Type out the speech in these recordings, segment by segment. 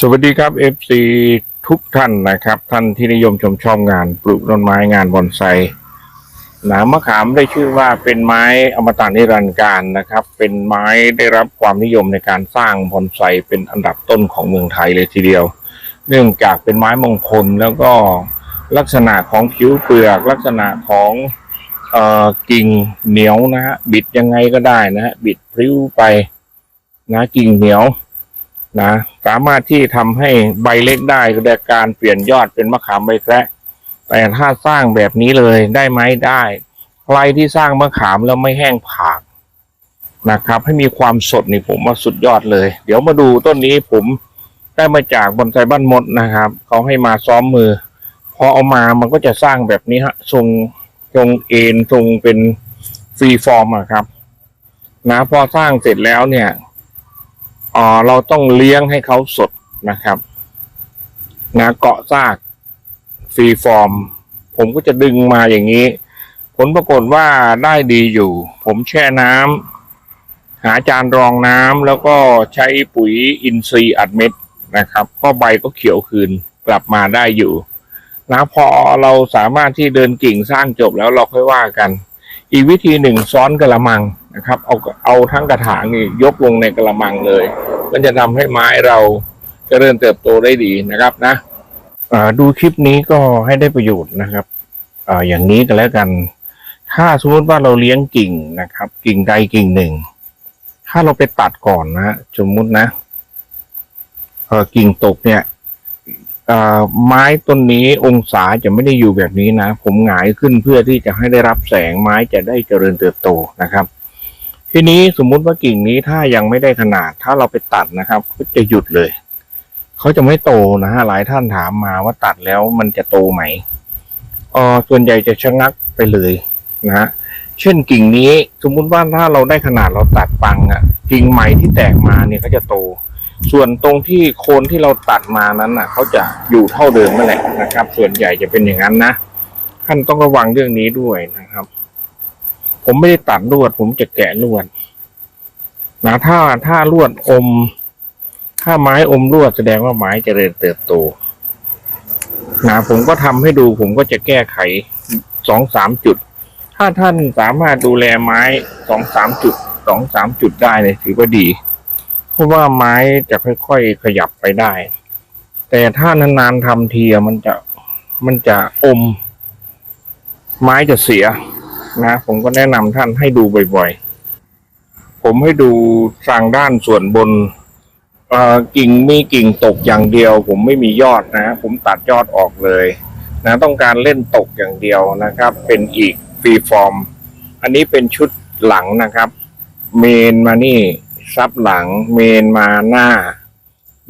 สวัสดีครับ FC ทุกท่านนะครับ ท่านที่นิยมชมชอบงานปลูกต้นไม้งานบอนไซหนามมะขามได้ชื่อว่าเป็นไม้อมตะนิรันดร์การนะครับ เป็นไม้ได้รับความนิยมในการสร้างบอนไซเป็นอันดับต้นของเมืองไทยเลยทีเดียว เนื่องจากเป็นไม้มงคลแล้วก็ลักษณะของผิวเปลือก ลักษณะของกิ่งเหนียวนะฮะบิดยังไงก็ได้นะฮะบิดพลิ้วไปนะกิ่งเหนียว นะสามารถที่ทำให้ใบเล็กได้โดยการเปลี่ยนยอดเป็นมะขามใบแคระแต่ถ้าสร้างแบบนี้เลยได้ไหมได้ ใครที่สร้างมะขามแล้วไม่แห้งผากนะครับ ให้มีความสดนี่ผมว่าสุดยอดเลย เดี๋ยวมาดูต้นนี้ผมได้มาจากบอนไซบ้านมดนะครับเขาให้มาซ้อมมือพอเอามามันก็จะสร้างแบบนี้ฮะทรงทรงเอ็นทรงเป็นฟรีฟอร์มอะครับ นะพอสร้างเสร็จแล้วเนี่ย อ่าเราต้องเลี้ยงให้เขาสดนะครับนะเกาะซากฟรีฟอร์ม ผมก็จะดึงมาอย่างนี้ ผลปรากฏว่าได้ดีอยู่ ผมแช่น้ำหาจานรองน้ำแล้วก็ใช้ปุ๋ยอินทรีย์อัดเม็ดนะครับ ก็ใบก็เขียวคืนกลับมาได้อยู่นะพอเราสามารถที่เดินกิ่งสร้างจบแล้วเราค่อยว่ากัน อีกวิธีหนึ่งซ้อนกระมังนะครับ เอาเอาทั้งกระถางนี่ยกลงในกระมังเลย มันจะทำให้ไม้เราเจริญเติบโตได้ดีนะครับนะดูคลิปนี้ก็ให้ได้ประโยชน์นะครับออย่างนี้ก็แล้วกัน ถ้าสมมติว่าเราเลี้ยงกิ่งนะครับ กิ่งใดกิ่งหนึ่ง ถ้าเราไปตัดก่อนนะสมมุตินะกิ่งตกเนี่ยไม้ต้นนี้องศาจะไม่ได้อยู่แบบนี้นะ ผมหงายขึ้นเพื่อที่จะให้ได้รับแสงไม้จะได้เจริญเติบโตนะครับ ทีนี้สมมุติว่ากิ่งนี้ถ้ายังไม่ได้ขนาด ถ้าเราไปตัดนะครับก็จะหยุดเลยเขาจะไม่โตนะฮะหลายท่านถามมาว่าตัดแล้วมันจะโตไหมเออส่วนใหญ่จะชะงักไปเลยนะฮะเช่นกิ่งนี้สมมุติว่าถ้าเราได้ขนาดเราตัดปังอะกิ่งใหม่ที่แตกมาเนี่ยก็จะโต ส่วนตรงที่โคนที่เราตัดมานั้นน่ะเขาจะอยู่เท่าเดิมนั่นแหละนะครับ ส่วนใหญ่จะเป็นอย่างนั้นนะท่านต้องระวังเรื่องนี้ด้วยนะครับ ผมไม่ได้ตัดลวด ผมจะแกะลวดนะถ้าถ้าลวดอม ถ้าไม้อมลวดแสดงว่าไม้เจริญเติบโตนะผมก็ทำให้ดูผมก็จะแก้ไขสองสามจุด ถ้าท่านสามารถดูแลไม้สองสามจุดสองสามจุดได้เลยถือว่าดี เพราะว่าไม้จะค่อยๆขยับไปได้ แต่ถ้านานๆทำทีมันจะมันจะอม ไม้จะเสีย นะ ผมก็แนะนำท่านให้ดูบ่อยๆ ผมให้ดูทางด้านส่วนบนกิ่งมีกิ่งตกอย่างเดียว ผมไม่มียอดนะ ผมตัดยอดออกเลยนะต้องการเล่นตกอย่างเดียวนะครับ เป็นอีกฟรีฟอร์ม อันนี้เป็นชุดหลังนะครับ เมนมานี่ซับหลัง เมนมาหน้า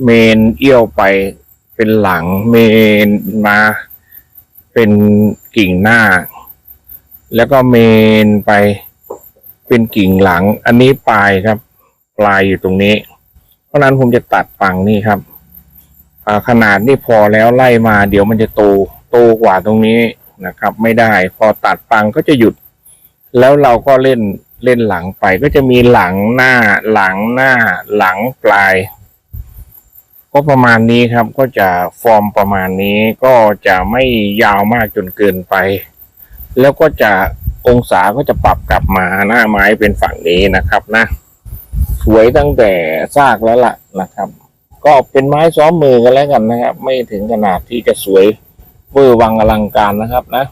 เมนเอี้ยวไปเป็นหลัง เมนมาเป็นกิ่งหน้า แล้วก็เมนไปเป็นกิ่งหลัง อันนี้ปลายครับ ปลายอยู่ตรงนี้ เพราะนั้นผมจะตัดฝั่งนี่ครับขนาดนี่พอแล้วไล่มาเดี๋ยวมันจะโตโตกว่าตรงนี้นะครับ ไม่ได้พอตัดปังก็จะหยุด แล้วเราก็เล่นเล่นหลังไป ก็จะมีหลังหน้าหลังหน้าหลังปลาย ก็ประมาณนี้ครับก็จะฟอร์มประมาณนี้ก็จะไม่ยาวมากจนเกินไป แล้วก็จะองศาก็จะปรับกลับมาหน้าไม้เป็นฝั่งนี้นะครับนะสวยตั้งแต่ซากแล้วล่ะนะครับ ก็เป็นไม้ซ้อมมือกันแล้วกันนะครับ ไม่ถึงขนาดที่จะสวยเวอร์วังอลังการนะครับนะ